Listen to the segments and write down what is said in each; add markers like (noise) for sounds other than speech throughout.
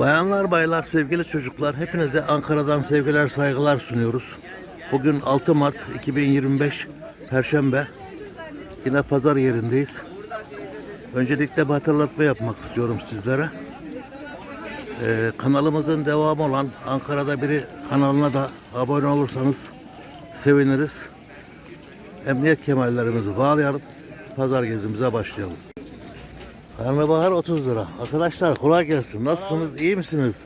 Bayanlar, baylar, sevgili çocuklar, hepinize Ankara'dan sevgiler, saygılar sunuyoruz. Bugün 6 Mart 2025 Perşembe. Yine pazar yerindeyiz. Öncelikle bir hatırlatma yapmak istiyorum sizlere. Ee, kanalımızın devamı olan Ankara'da biri kanalına da abone olursanız seviniriz. Emniyet kemerlerimizi bağlayalım. Pazar gezimize başlayalım. Karnabahar 30 lira. Arkadaşlar kolay gelsin. Nasılsınız? İyi misiniz?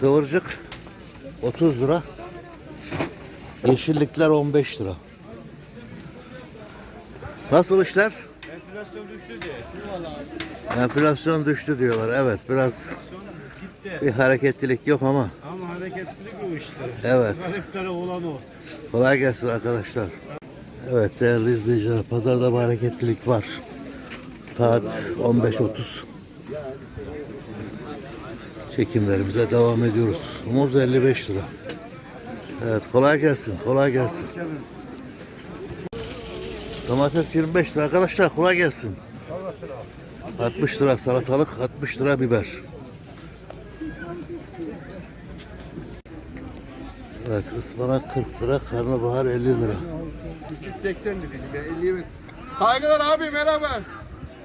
Kıvırcık 30 lira. Yeşillikler 15 lira. Nasıl işler? Enflasyon düştü diye. Enflasyon düştü diyorlar. Evet biraz bir hareketlilik yok ama Ama hareketlilik o işte. Evet. Garipleri olan o. kolay gelsin arkadaşlar. Evet değerli izleyiciler pazarda bir hareketlilik var. Saat 15.30. Çekimlerimize devam ediyoruz. Muz 55 lira. Evet kolay gelsin. Kolay gelsin. Domates 25 lira. Arkadaşlar kolay gelsin. 60 lira salatalık, 60 lira biber. Evet ıspanak 40 lira, karnabahar 50 lira. 380 dedim ya 50 mi? Saygılar abi merhaba.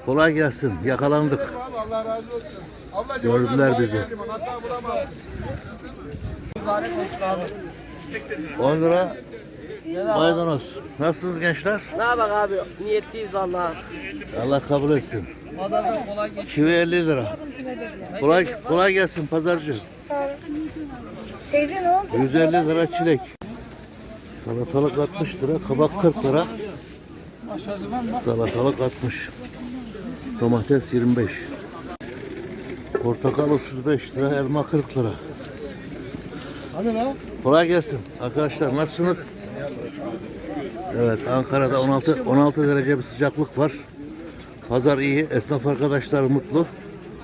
Kolay gelsin. Yakalandık. Allah razı olsun. Ablacığım Gördüler bizi. geldim, Hatta bulamadım. 10 lira maydanoz. Nasılsınız gençler? Ne yapak abi? Niyetliyiz valla. Allah kabul etsin. Pazarda kolay geç. Kivi 50 lira. Kolay, kolay gelsin pazarcı. Teyze ne oldu? 150 lira çilek. Salatalık 60 lira, kabak 40 lira. Salatalık 60. Domates 25. Portakal 35 lira, elma 40 lira. Hadi lan. Kolay gelsin. Arkadaşlar nasılsınız? Evet Ankara'da 16 16 derece bir sıcaklık var. Pazar iyi. Esnaf arkadaşlar mutlu.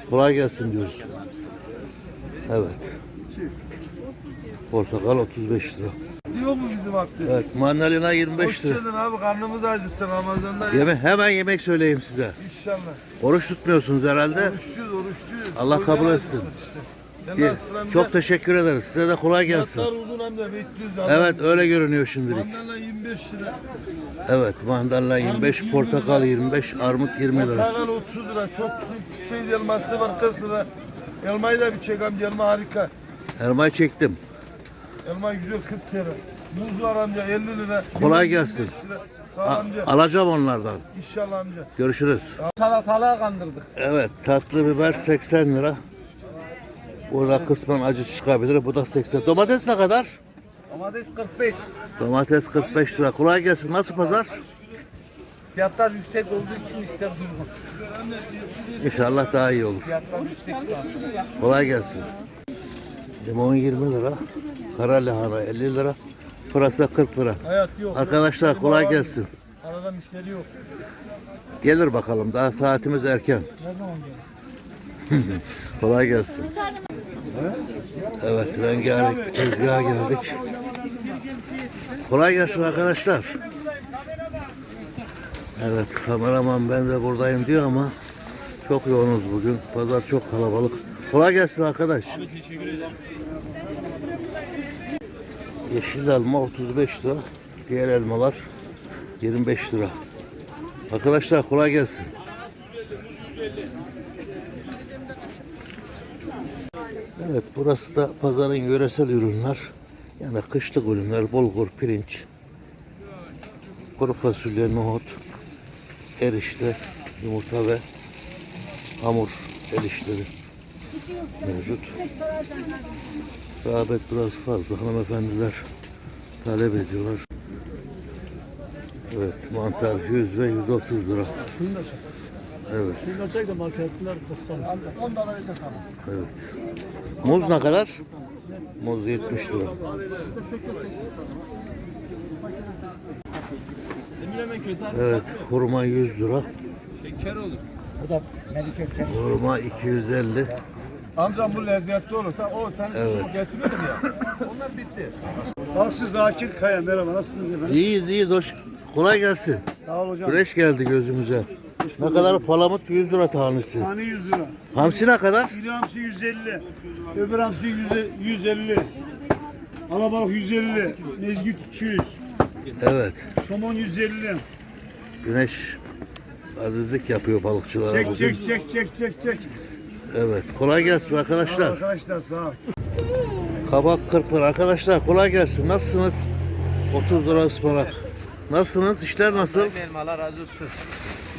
Kolay gelsin diyoruz. Evet. Portakal 35 lira. Diyor mu bizim vakti? Evet mandalina 25 Hoş lira. geldin abi karnımızı acıttın Ramazan'da. Yeme hemen yemek söyleyeyim size. İnşallah. Oruç tutmuyorsunuz herhalde. Oruçluyuz oruçluyuz. Allah kabul etsin. işte. Sen nasılsın? Çok teşekkür ederiz. Size de kolay gelsin. Fiyatlar uzun bekliyoruz. abi. Evet öyle görünüyor şimdilik. Mandalina 25 lira. Evet mandalina 25, portakal 25, armut 20 lira. Portakal 30 lira. Çok büyük elması var 40 lira. Elmayı da bir çek amca. Elma harika. Elmayı çektim. Elma güzel 40 lira. Muz var amca 50 lira. Kolay gelsin. 25 lira. Sağ ol A- amca. alacağım onlardan. İnşallah amca. Görüşürüz. Salatalığa kandırdık. Evet tatlı biber 80 lira. Burada kısmen acı çıkabilir. Bu da 80. Domates ne kadar? Domates 45. Domates 45 lira. Kolay gelsin. Nasıl pazar? Fiyatlar yüksek olduğu için işler durgun. İnşallah daha iyi olur. Fiyatlar yüksek. Kolay gelsin. Limon 20 lira. Kara lahana 50 lira. Pırasa 40 lira. Hayat yok. Arkadaşlar kolay gelsin. Arada müşteri yok. Gelir bakalım. Daha saatimiz erken. (laughs) kolay gelsin. Evet rengarenk tezgaha geldik. Kolay gelsin arkadaşlar. Evet kameraman ben de buradayım diyor ama çok yoğunuz bugün. Pazar çok kalabalık. Kolay gelsin arkadaş. Yeşil elma 35 lira. Diğer elmalar 25 lira. Arkadaşlar kolay gelsin. Evet burası da pazarın yöresel ürünler. Yani kışlık ürünler, bulgur, pirinç, kuru fasulye, nohut, erişte, yumurta ve hamur erişleri mevcut. Rağbet biraz fazla. Hanımefendiler talep ediyorlar. Evet mantar 100 ve 130 lira. Evet. Evet. Muz ne kadar? Muz 70 lira. Evet, hurma 100 lira. Hurma 250. Amcam bu lezzetli olursa o sen Evet. getiriyorum ya. Onlar bitti. Bakşı Zakir Kaya merhaba nasılsınız efendim? İyiyiz, iyiyiz. Hoş. Kolay gelsin. Sağ ol hocam. Güneş geldi gözümüze. Ne kadar palamut 100 lira tanesi. Tane 100 lira. Hamsi ne kadar? Bir hamsi 150. Öbür hamsi 100 150. Alabalık 150. Mezgit 200. Evet. Somon 150. Güneş azizlik yapıyor balıkçılara Çek bugün. çek çek çek çek çek. Evet. Kolay gelsin arkadaşlar. Arkadaşlar sağ ol. Kabak 40 lira. Arkadaşlar kolay gelsin. Nasılsınız? 30 lira ıspanak. Nasılsınız? İşler nasıl? Benim Allah razı olsun.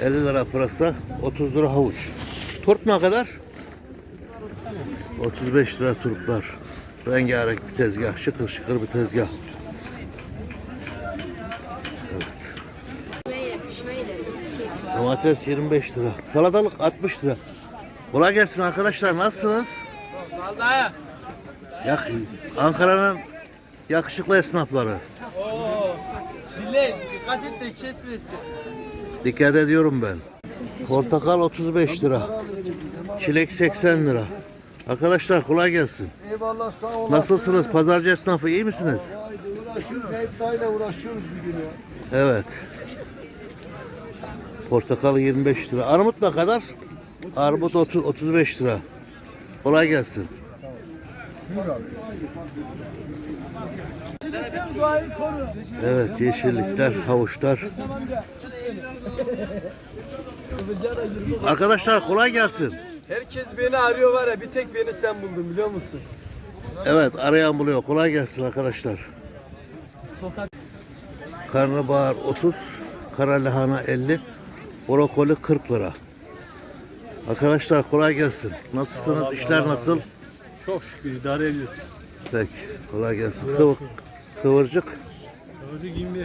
50 lira pırasa, 30 lira havuç. Turp ne kadar? 35 lira turplar. Rengarenk bir tezgah, şıkır şıkır bir tezgah. Evet. Domates 25 lira. Salatalık 60 lira. Kolay gelsin arkadaşlar. Nasılsınız? Vallahi. Yak Ankara'nın yakışıklı esnafları. Zile dikkat et de kesmesin. Dikkat ediyorum ben. Portakal 35 lira. Çilek 80 lira. Arkadaşlar kolay gelsin. Eyvallah sağ ol. Nasılsınız? Pazarcı esnafı iyi misiniz? Uğraşıyoruz. Hep dayla uğraşıyoruz bir gün ya. Evet. Portakal 25 lira. Armut ne kadar? Armut 30, 35 lira. Kolay gelsin. Evet yeşillikler, havuçlar. Arkadaşlar kolay gelsin. Herkes beni arıyor var ya bir tek beni sen buldun biliyor musun? Evet arayan buluyor. Kolay gelsin arkadaşlar. Karnabahar 30, kara lahana 50, brokoli 40 lira. Arkadaşlar kolay gelsin. Nasılsınız? İşler nasıl? Çok şükür idare ediyoruz. Peki. Kolay gelsin. Kıvı- kıvırcık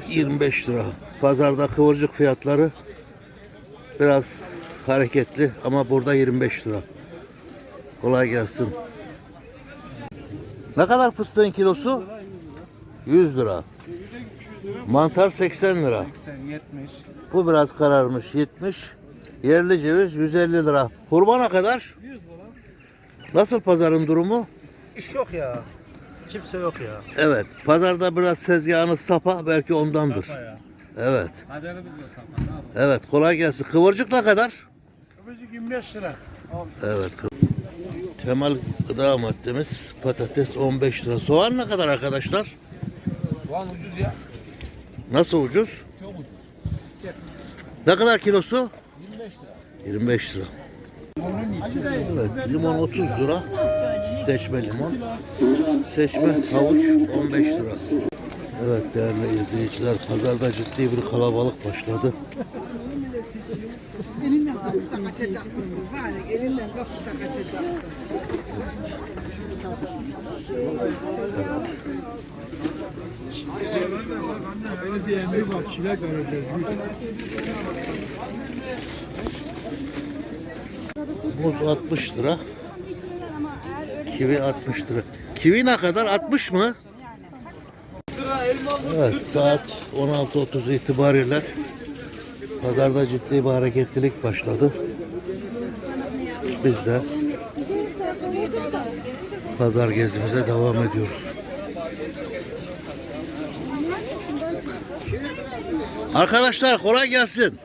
25 lira. Pazarda kıvırcık fiyatları biraz hareketli ama burada 25 lira. Kolay gelsin. Ne kadar fıstığın kilosu? 100 lira. Mantar 80 lira. 70. Bu biraz kararmış 70. Yerli ceviz 150 lira. Hurma ne kadar? 100 lira. Nasıl pazarın durumu? İş yok ya. Kimse yok ya. Evet. Pazarda biraz tezgahınız sapa belki ondandır. Evet. Evet kolay gelsin. Kıvırcık ne kadar? Kıvırcık 25 lira. Evet. Temel gıda maddemiz patates 15 lira. Soğan ne kadar arkadaşlar? Soğan ucuz ya. Nasıl ucuz? Çok ucuz. Ne kadar kilosu? 25 lira. 25 lira. Evet, limon 30 lira. Seçme limon. Seçme havuç 15 lira. Evet değerli izleyiciler, pazarda ciddi bir kalabalık başladı. Elinden kapıda elinden kapıda kaçacaktım. Muz 60 lira. Kivi 60 lira. Kivi ne kadar? 60 mı? Evet saat 16.30 itibariyle pazarda ciddi bir hareketlilik başladı. Biz de pazar gezimize devam ediyoruz. Arkadaşlar kolay gelsin.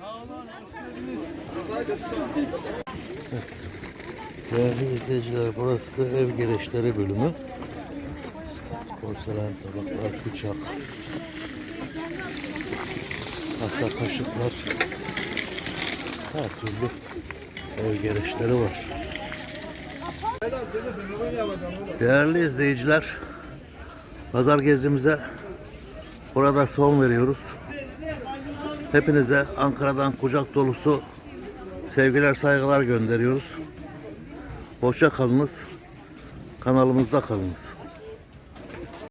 Değerli izleyiciler burası da ev gereçleri bölümü. Porselen tabaklar, bıçak, tahta kaşıklar, her türlü ev gereçleri var. Değerli izleyiciler, pazar gezimize burada son veriyoruz. Hepinize Ankara'dan kucak dolusu sevgiler, saygılar gönderiyoruz. Hoşça kalınız. Kanalımızda kalınız.